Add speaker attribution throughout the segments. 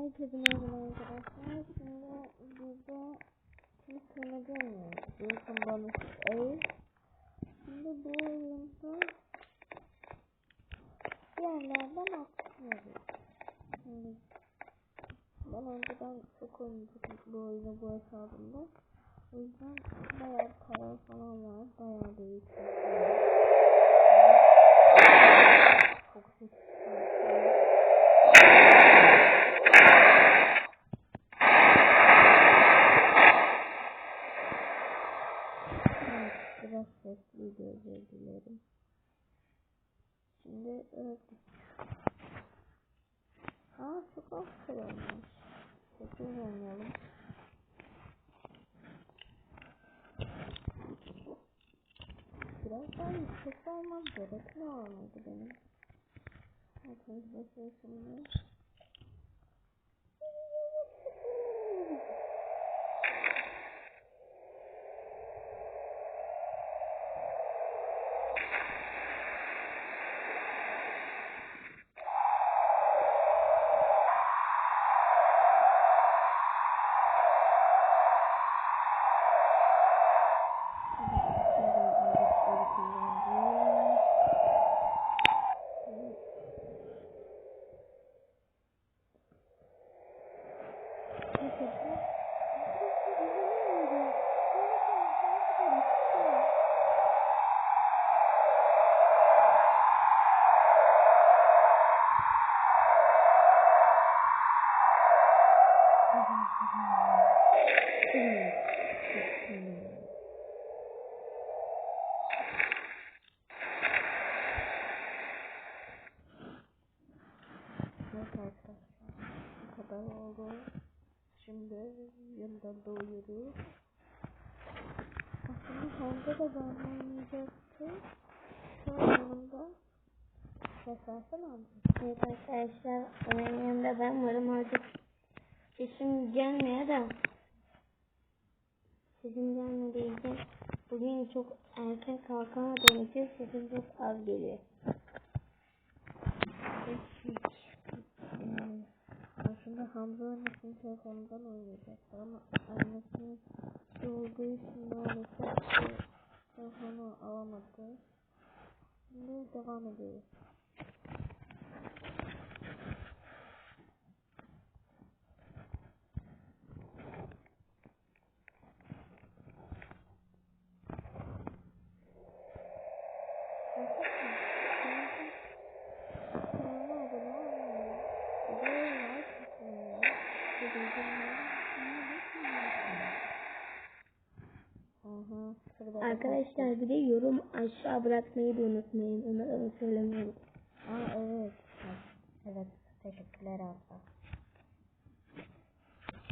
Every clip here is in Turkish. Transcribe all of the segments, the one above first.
Speaker 1: Herkese merhaba arkadaşlar. Şimdi burada kimi söyleyemiyorum. Wilson Bonus A. Şimdi bu oyunda yerlerden atlıyoruz. Şimdi ben önceden çok oynadım bu oyunu bu hesabımda. O yüzden bayağı para falan var. Bayağı da yüksek. Çok yüksek. Yüksek olmam gerekmiyor muydu benim? Arkadaşlar şimdi. Evet arkadaşlar bu kadar oldu. Şimdi doğuyoruz. Aslında Honda da ben oynayacaktı. Şu an yanımda. Ses versene abi.
Speaker 2: Evet arkadaşlar, onun yanında ben varım artık. Sesim gelmiyor da. Sesim gelmediği için bugün çok erken kalkamadığım için sesim çok az geliyor.
Speaker 1: Hmm, Aslında Hamza annesinin telefonundan oynayacaktı ama annesinin şey olduğu için maalesef telefonu alamadı. Şimdi devam ediyoruz. Kanalıma abone olmayı, videoya like atmayı ve bildirimleri açmayı Aha, sırada
Speaker 2: Arkadaşlar bir de yorum aşağı bırakmayı da unutmayın. Onu, onu söylemiyorum.
Speaker 1: Aa evet. Evet, teşekkürler abla.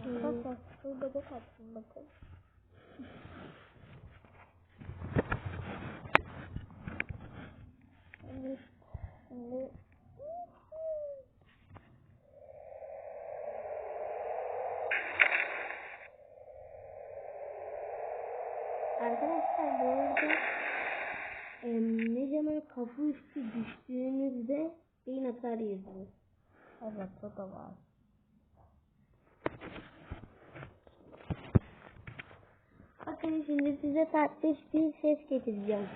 Speaker 1: Arkadaşlar sıfır bebek attım bakın. Evet, şimdi
Speaker 2: Arkadaşlar bu arada em, ne üstü düştüğünüzde beyin atar yazıyor.
Speaker 1: evet o da var.
Speaker 2: Bakın şimdi size tatlış bir ses getireceğim.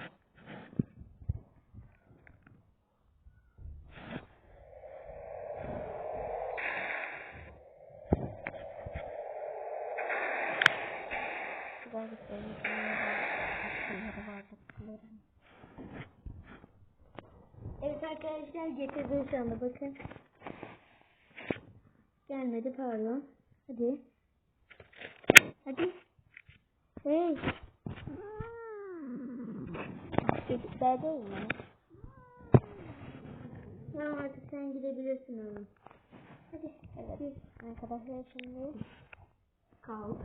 Speaker 1: Güzel bir şey. Akılları var akılları.
Speaker 2: Evet arkadaşlar getirdim şu anda bakın. Gelmedi pardon. Hadi. Hadi. Hey.
Speaker 1: Çocuklar değil mi?
Speaker 2: Tamam artık sen gidebilirsin oğlum. Hadi.
Speaker 1: Evet.
Speaker 2: Gir.
Speaker 1: Arkadaşlar şimdi
Speaker 2: Kalk.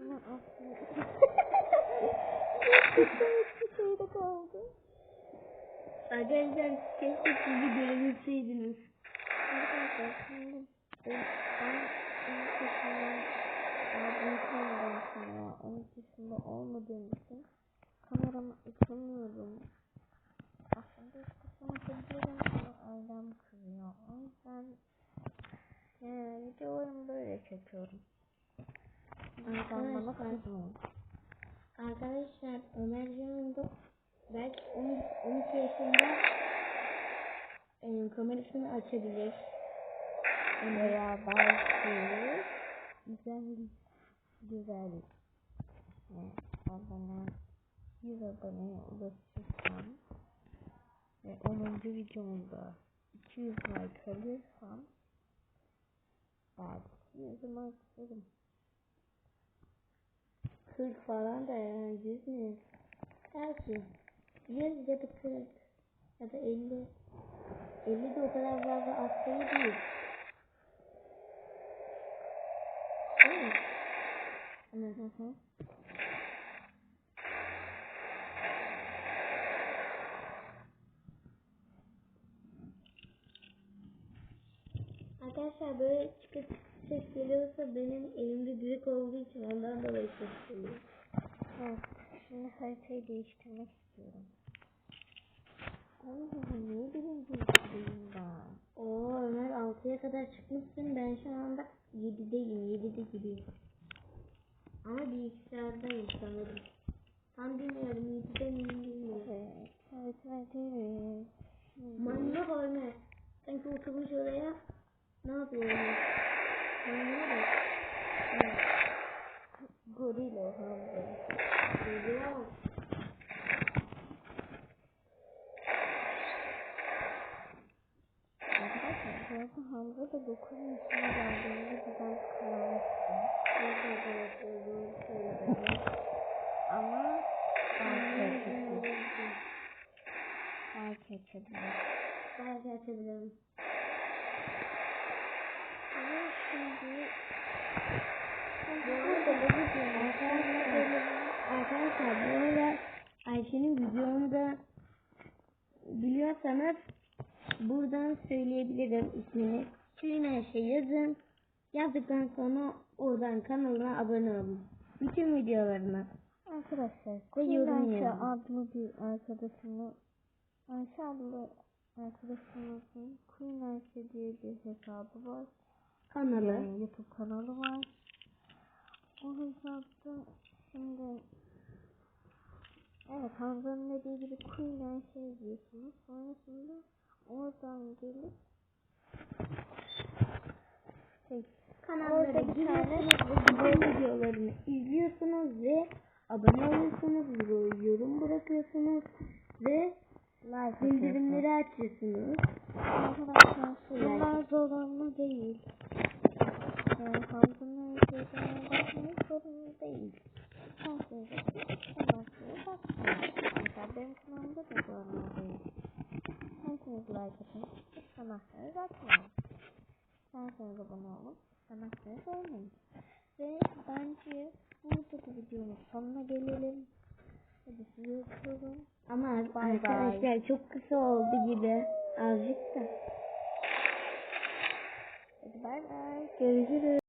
Speaker 1: Ama aslında bir şey de kaldı.
Speaker 2: Arkadaşlar keşke sizi görebilseydiniz.
Speaker 1: Daha büyük olmadığım için veya 12 yaşında olmadığım için kameramı açamıyorum. Aslında sana açabilirim ama ailem kızıyor. O yüzden yani videolarımı böyle çekiyorum.
Speaker 2: Arkadaşlar, arkadaşlar Ömer Can'ın belki 10 12 yaşında e, kamerasını açabilir.
Speaker 1: Veya belki güzel güzel ne abone 100 aboneye ulaşırsam ve 10. videomda 200 like alırsam belki yüzümü açarım.
Speaker 2: 40 falan da yani 100 mü? Belki 100 ya da 40 ya da 50. 50 de o kadar fazla az sayı değil. Değil?
Speaker 1: Hı hı.
Speaker 2: Arkadaşlar böyle çıkıp ses geliyorsa benim elimde direkt olduğu için ondan dolayı ses geliyor.
Speaker 1: Evet, şimdi haritayı değiştirmek istiyorum. Oo, niye birinci üstüyüm ben?
Speaker 2: Oo Ömer 6'ya kadar çıkmışsın. Ben şu anda 7'deyim. 7'de gidiyorum. Ama bilgisayardayım sanırım. Tam bilmiyorum. 7'de miyim bilmiyorum.
Speaker 1: Evet, evet, evet, evet.
Speaker 2: Bak Ömer. Sanki oturmuş oraya. Ne yapıyor Ömer? Maymun'a bak. Evet.
Speaker 1: goril o.
Speaker 2: Çocuğa
Speaker 1: arada Hamza da 9 yaşına geldiğinde güzel kanamıştı.
Speaker 2: Evet evet olduğunu söyledi.
Speaker 1: Ama belki
Speaker 2: Evet.
Speaker 1: açabilir. Belki açabilir.
Speaker 2: Belki açabilirim.
Speaker 1: Ama şimdi
Speaker 2: arkadaşlar bu arada Ayşe'nin videonu da biliyorsanız buradan söyleyebilirim ismini. Tüyün Ayşe yazın. Yazdıktan sonra oradan kanalına abone olun. Bütün videolarına.
Speaker 1: Arkadaşlar, Ayşe
Speaker 2: yazın.
Speaker 1: adlı bir arkadaşımı Ayşe adlı arkadaşımızın Queen Ayşe diye bir hesabı var.
Speaker 2: Kanalı.
Speaker 1: Yani YouTube kanalı var. O hesapta şimdi evet Hamza'nın dediği gibi Queen Ayşe yazıyorsunuz. Sonrasında oradan gelip şey,
Speaker 2: Kanallara giriyorsunuz ve videolarını izliyorsunuz ve abone oluyorsunuz, yorum bırakıyorsunuz ve
Speaker 1: like
Speaker 2: bildirimleri açıyorsunuz.
Speaker 1: Arkadaşlar bunlar zorunlu değil. Yani Hamza'nın öykülerine bakmak zorunlu değil. Herkese sanatçıya bakmıyor. Mesela benim kanalımda da zorunlu değil. Herkes like atın. Sanatçıya bakmayın. Herkes abone olun. Olmayın. Ve bence burada da videonun sonuna gelelim. Hadi sizi öpüyorum.
Speaker 2: Ama arkadaşlar çok kısa oldu gibi. Azıcık da.
Speaker 1: Hadi bay bay.
Speaker 2: Görüşürüz.